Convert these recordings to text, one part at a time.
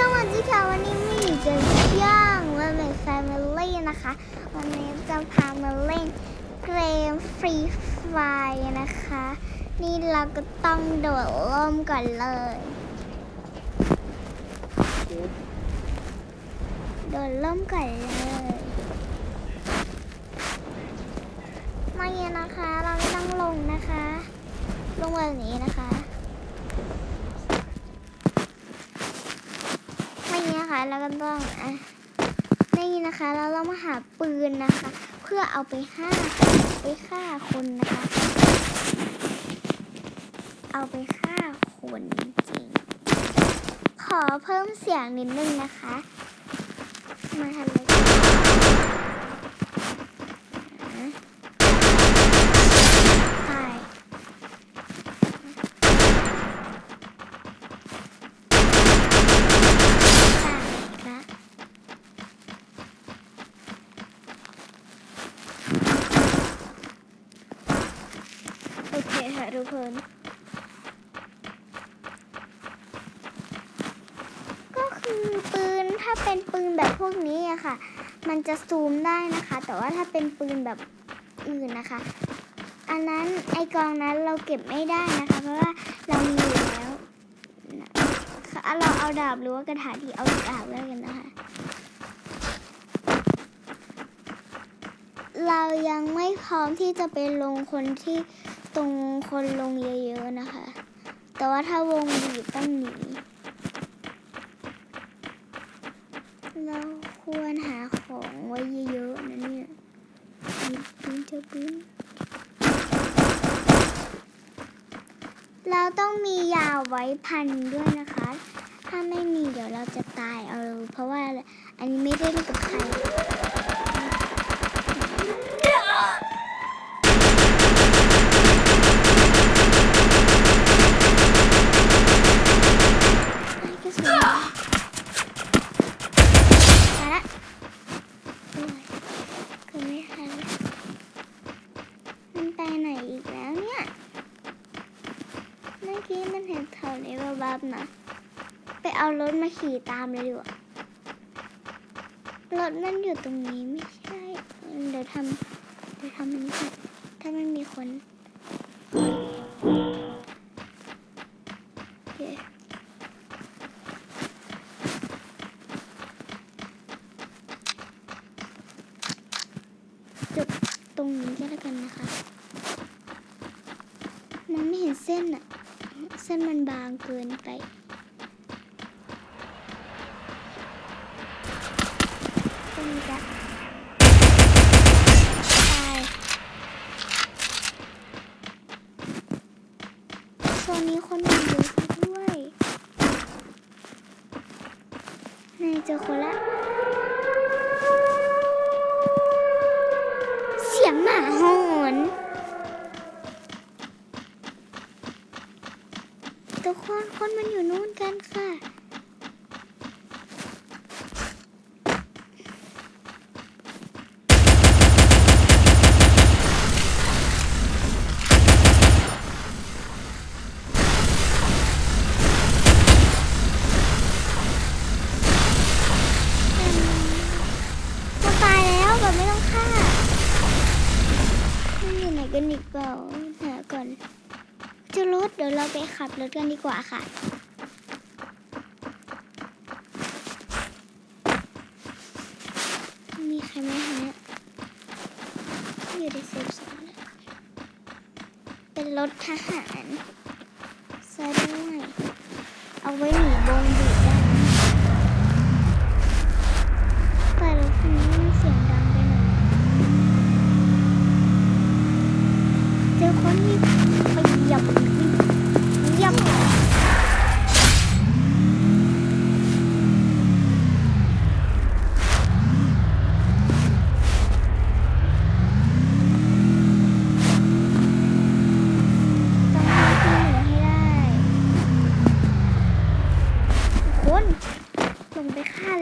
สวัสดีค่ะวันนี้มีจะย่างวันเมย์แฟมิลี่นะคะ วันนี้จะพามาเล่นเกมฟรีไฟนะคะ นี่เราก็ต้องโดดร่มก่อนเลย โดดร่มก่อนเลยมาเย็นนะคะเราไม่ต้องลงนะคะ ลงแบบนี้นะคะ ไม่นี้นะคะแล้ว ก็ต้องอะนี่นะคะแล้วเรามาหาปืนนะคะ เพื่อเอาไปฆ่าไปฆ่าคนนะคะ เอาไปฆ่าคนจริงขอเพิ่มเสียงนิดนึงนะคะ มาทำเลยอะไปตายละ โอเคค่ะทุกคน ก็คือปืนถ้า เป็นปืนแบบพวกนี้อะค่ะ มันจะซูมได้นะคะ แต่ว่าถ้าเป็นปืนแบบอื่นนะคะ อันนั้นไอกองนั้นเราเก็บไม่ได้นะคะ เพราะว่าเรามีอยู่แล้วนะคะเราเอาดาบหรือว่ากระถาที่เอาดาบแล้วกันนะคะ เรายังไม่พร้อมที่จะไปลงคนที่ตรงคนลงเยอะๆนะคะ แต่ว่าถ้าวงบีบต้องหนี เราควรหาของไว้เยอะๆนะเนี่ยหยิบปืนเจะปืนเราต้องมียาไว้พันด้วยนะคะ ถ้าไม่มีเดี๋ยวเราจะตายเอาเพราะว่าอันนี้ไม่ได้เล่นกับใคร ไอ้กระสุนมาละโอ้ยเกิดไม่ทันแล้วมันไปไหนอีกแล้วเนี่ย เมื่อกี้มันเห็นแถวนี้บับๆนะ ไปเอารถมาขี่ตามเลยดีกว่ารถมันอยู่ตรงนี้ไม่ใช่ เดี๋ยวทำเดี๋ยวทำมันนี้ก่อนถ้าไม่มีคนโอเค จุดตรงนี้ก็แล้วกันนะคะ มองไม่เห็นเส้นอะเส้นมันบางเกินไป ตรงนี้จะตายโซนนี้คนมันเยอะซะด้วยนาย เจอคนละเสียงหมาหอนทุกคนคนมันอยู่นู่นกันค่ะ กันอีกเปล่าหาก่อนเจะรถเดี๋ยวเราไปขับรถกันดีกว่าค่ะ มีใครไหมคะเนี่ยอยู่ในเซฟโซนเป็นรถทหารซะด้วยเอาไว้หนีบงบีบ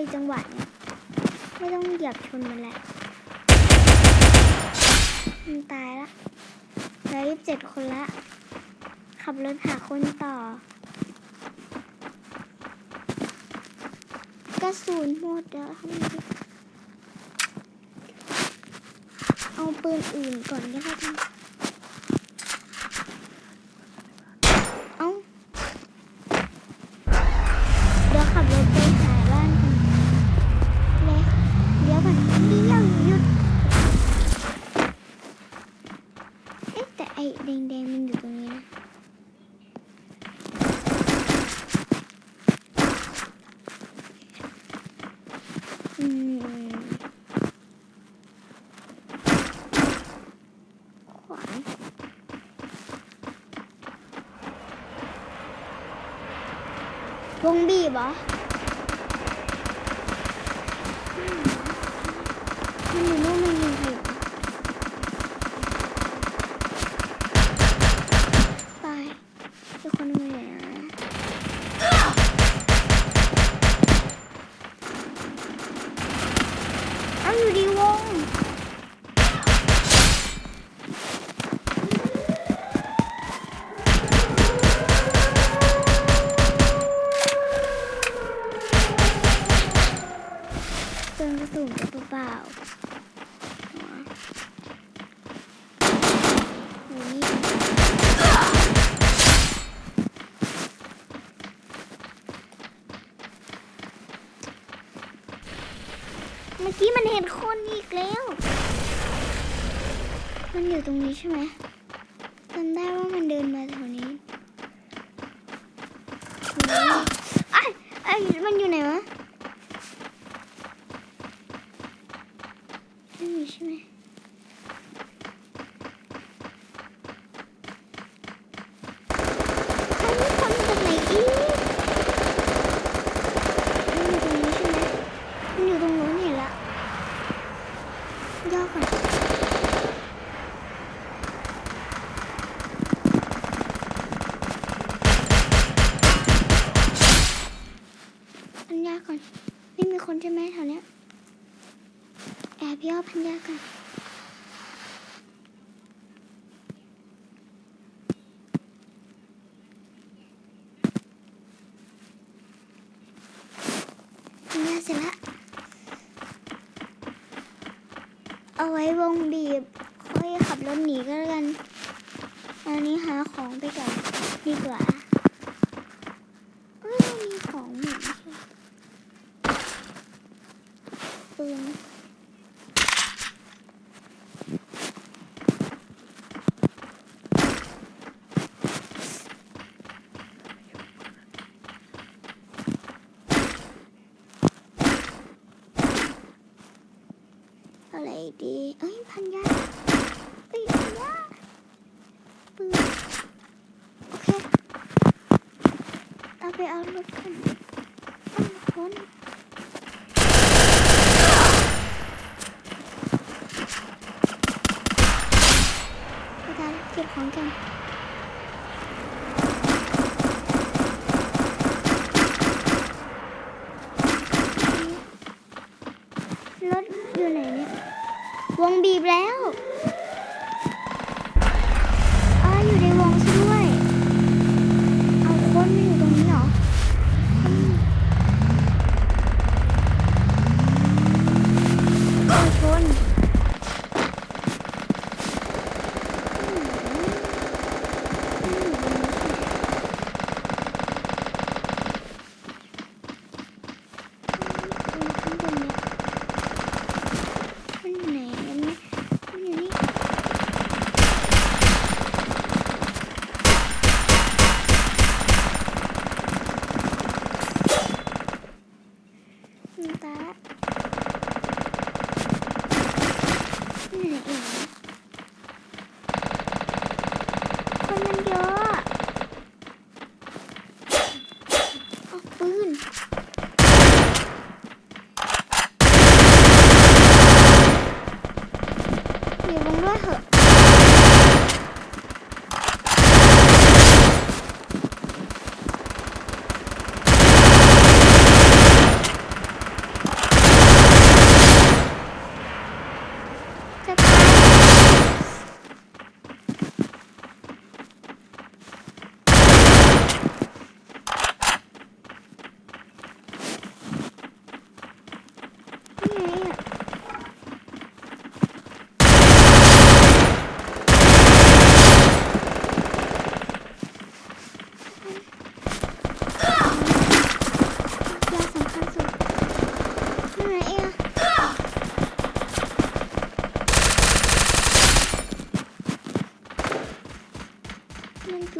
เลยจังหวะเนี้ยไม่ต้องเหยียบชนมันแหละมันตายละเหลือยี่สิบเจ็ดคนละ ขับรถหาคนต่อ กระสุนหมดแล้วทำไงดีเอาปืนอื่นก่อนก็ได้ค่ะเอาเดี๋ยวขับรถไปหาบ้านก่อนเลยเดี๋ยวก่อนเดี๋ยวหยุด เอ๊ะแต่ไอ้แดงๆมันอยู่ตรงนี้นะ อืมข วานวงบีบเหรออืมมันอยู่นู่มันยิงใครอยู่ไปจ้าคนนึงอยู่ไหนนะเอาอยู่ดีวง เมื่อกี้มันเห็นคนอีกแล้ว มันอยู่ตรงนี้ใช่ไหมจำได้ว่ามันเดินมาแถวนี้ไอ้ไอ้มันอยู่ไหนวะ ไม่มีใช่ไหมอันนี้คนมาจากไหนอีกมันอยู่ตรงนี้ใช่ไหมมันอยู่ตรงนู้นเห็นละย่อก่อนพันยาก่อน ไม่มีคนใช่ไหมแถวเนี้ย แอบ ย่อพันยากันพันยเสร็จละเอาไว้วงบีบ ค่อยขับรถหนีก็แล้วกันอันนี้หาของไปก่อนดีกว่าเอ้ยมีของหมือนใช่ปืน อะไรดี เอ้ย พันยาเอ้ย พันยาปืนโอเค เอา ไปเอารถกันเอาคนไปกันเก็บของกัน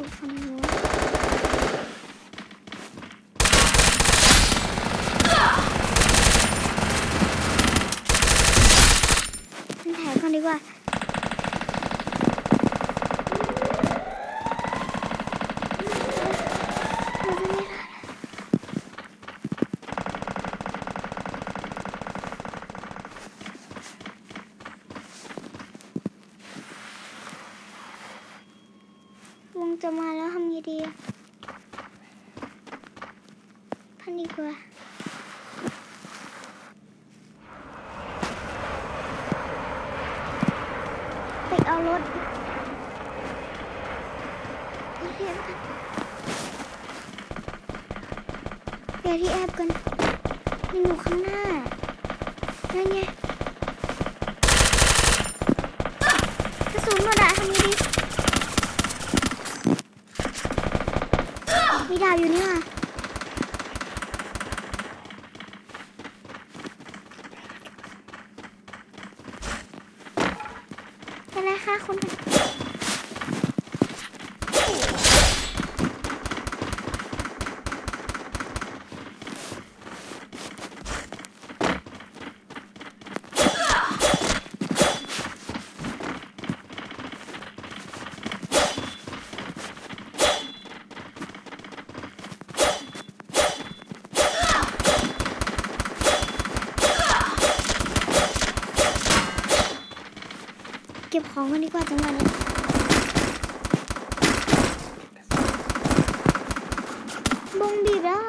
おはよ。 จะมาแล้วทำไงดีพันดีกว่าไปเอารถเอาที่แอบกันเดี๋ยวที่แอบกันมันอยู่ข้างหน้า นั่นไงกระสุนหมดอะทำไงดี มีดาวอยู่นี่ค่ะ เก็บของกันดีกว่าจังหวะนี้บงบีบแล้ว